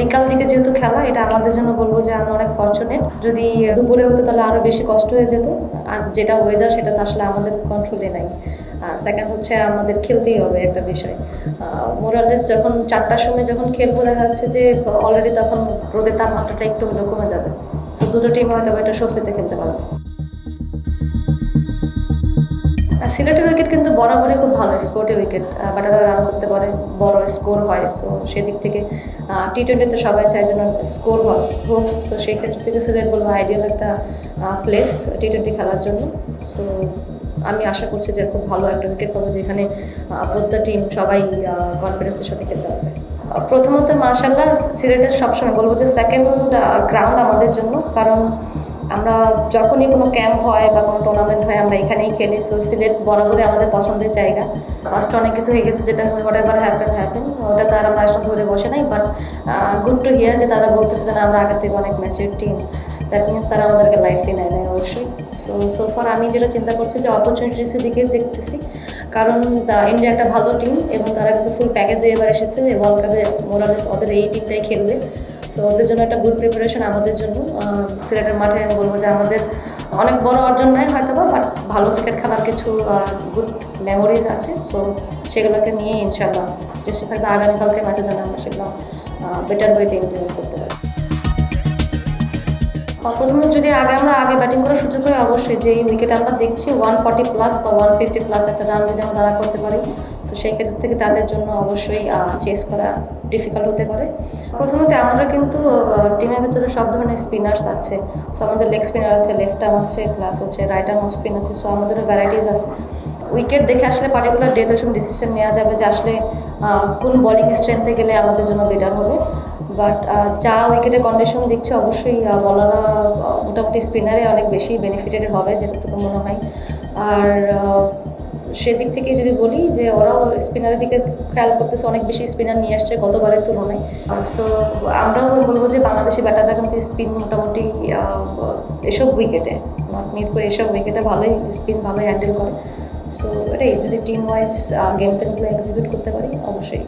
বিকাল দিকে যেহেতু খেলা, এটা আমাদের জন্য বলব যে আমরা অনেক ফর্চুনেট যদি দুপুরে হতো তাহলে আরও বেশি কষ্ট হয়ে যেত, আর যেটা ওয়েদার সেটা তো আসলে আমাদের কন্ট্রোলে নাই। সেকেন্ড হচ্ছে আমাদের খেলতেই হবে একটা বিষয়। মোরালেস যখন চারটার সময় যখন খেলব, দেখা যাচ্ছে যে অলরেডি তখন রোদের তাপমাত্রাটা একটু হলেও কমে যাবে। তো দুটো টিম হয়তো এটা স্বস্তিতে খেলতে পারবে। সিলেটের উইকেট কিন্তু বরাবরই খুব ভালো স্পোর্টে উইকেট ব্যাটাররা রান করতে পারে, বড় স্কোর হয়। সো সেদিক থেকে টি টোয়েন্টিতে সবাই চায় যেন স্কোর হোক সো সেই ক্ষেত্রে থেকে সিলেট বলব আইডিয়াল একটা প্লেস টি টোয়েন্টি খেলার জন্য। সো আমি আশা করছি যে খুব ভালো একটা উইকেট পাবো যেখানে প্রত্যেক টিম সবাই কনফিডেন্সের সাথে খেলতে পারবে। প্রথমত মাশাল্লাহ সিলেটের সবসময় বলব যে সেকেন্ড গ্রাউন্ড আমাদের জন্য কারণ আমরা যখনই কোনো ক্যাম্প হয় বা কোনো টুর্নামেন্ট হয় আমরা এখানেই খেলি। সো সিলেট বরাবরই আমাদের পছন্দের জায়গা। ফার্স্টে অনেক কিছু হয়ে গেছে যেটা হোয়াট এভার হ্যাপেন হ্যাপেন ওটা তার আমরা আসলে ধরে বসে নাই বাট গুড টু হিয়ার যে তারা বলতেছে না, আমরা আগের থেকে অনেক ম্যাচের টিম দ্যাট মিনস তারা আমাদেরকে লাইটলি নেয় নেয় অবশ্যই। সো সো ফার আমি যেটা চিন্তা করছি যে অপরচুনিটিসের দিকে দেখতেছি। কারণ ইন্ডিয়া একটা ভালো টিম এবং তারা কিন্তু ফুল প্যাকেজে এবার এসেছে। ওয়ার্ল্ড কাপে মোরালেস ওদের এই টিমটাই খেলবে। সো ওদের জন্য একটা গুড প্রিপারেশন আমাদের জন্য। সিলেটের মাঠে আমি বলব যে আমাদের অনেক বড় অর্জন নয় হয়তো বা বাট ভালো ক্রিকেট খেলার কিছু গুড মেমোরিজ আছে। সো সেগুলোকে নিয়ে ইনশাল্লাহ চেষ্টা থাকবে আগামীকালকে ম্যাচের জন্য আমরা সেগুলো বেটার ওয়েতে ইমপ্লিমেন্ট করতে প্রথমে যদি আগে আমরা আগে ব্যাটিং করার সুযোগ হয়, অবশ্যই যে উইকেট আমরা দেখছি ওয়ান ফর্টি প্লাস বা ওয়ান ফিফটি প্লাস একটা রান যদি আমরা দাঁড়া করতে পারি। তো সেই ক্ষেত্র থেকে তাদের জন্য অবশ্যই চেস করা ডিফিকাল্ট হতে পারে। প্রথমত আমাদের কিন্তু টিমের ভেতরে সব ধরনের স্পিনার্স আছে। সো আমাদের লেগ স্পিনার আছে লেফট আর্ম আছে প্লাস হচ্ছে রাইট আর্ম স্পিন আছে। সো আমাদেরও ভ্যারাইটিস আছে। উইকেট দেখে আসলে পার্টিকুলার ডে তো ডিসিশন নেওয়া যাবে যে আসলে কোন বলিং স্ট্রেংথে গেলে আমাদের জন্য বেটার হবে। বাট যা উইকেটের কন্ডিশন দেখছে অবশ্যই বলাররা মোটামুটি স্পিনারে অনেক বেশি বেনিফিটেড হবে যেটুকু মনে হয়। আর সেদিক থেকে যদি বলি যে ওরাও স্পিনারের দিকে খেয়াল করতেছে, অনেক বেশি স্পিনার নিয়ে আসছে গতবারের তুলনায়। সো আমরাও বলব যে বাংলাদেশি ব্যাটাররা কিন্তু স্পিন মোটামুটি এসব উইকেটে মিট করে এসব উইকেটে ভালোই স্পিন ভালোই হ্যান্ডেল করে। সো এটাই, যদি টিম ওয়াইজ গেম প্ল্যানগুলো এক্সিকিউট করতে পারি, অবশ্যই।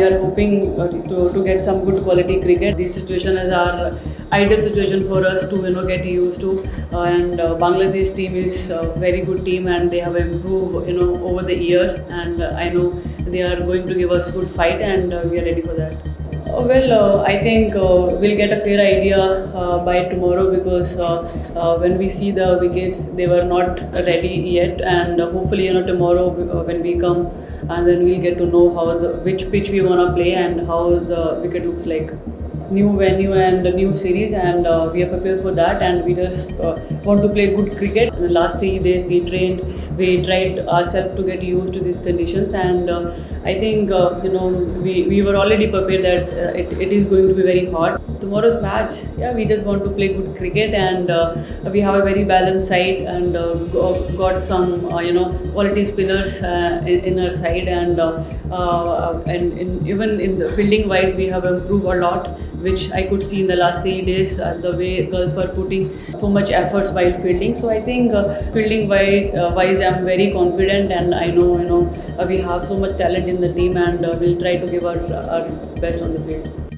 We are hoping uh, to, to get some good quality cricket. This situation is our ideal situation for us to you know get used to. Uh, and uh, Bangladesh team is a very good team and they have improved you know over the years. And uh, I know they are going to give us good fight and uh, we are ready for that. Uh, Well, uh, I think uh, we'll get a fair idea uh, by tomorrow because uh, uh, when we see the wickets, they were not ready yet, and uh, hopefully, you know, tomorrow uh, when we come, and then we'll get to know how the which pitch we wanna play and how the wicket looks like. New venue and a new series, and uh, we are prepared for that. And we just uh, want to play good cricket. In the last three days, we trained, we tried ourselves to get used to these conditions, and uh, I think uh, you know we, we were already prepared that uh, it, it is going to be very hot. Tomorrow's match, yeah, we just want to play good cricket, and uh, we have a very balanced side, and uh, got some uh, you know quality spinners in, in our side, and and in, even in the fielding wise, we have improved a lot which I could see in the last three days, uh, the way girls were putting so much efforts while fielding. So I think uh, fielding wise, uh, wise, I'm very confident, and I know you know uh, we have so much talent in the team, and uh, we'll try to give our, our best on the field.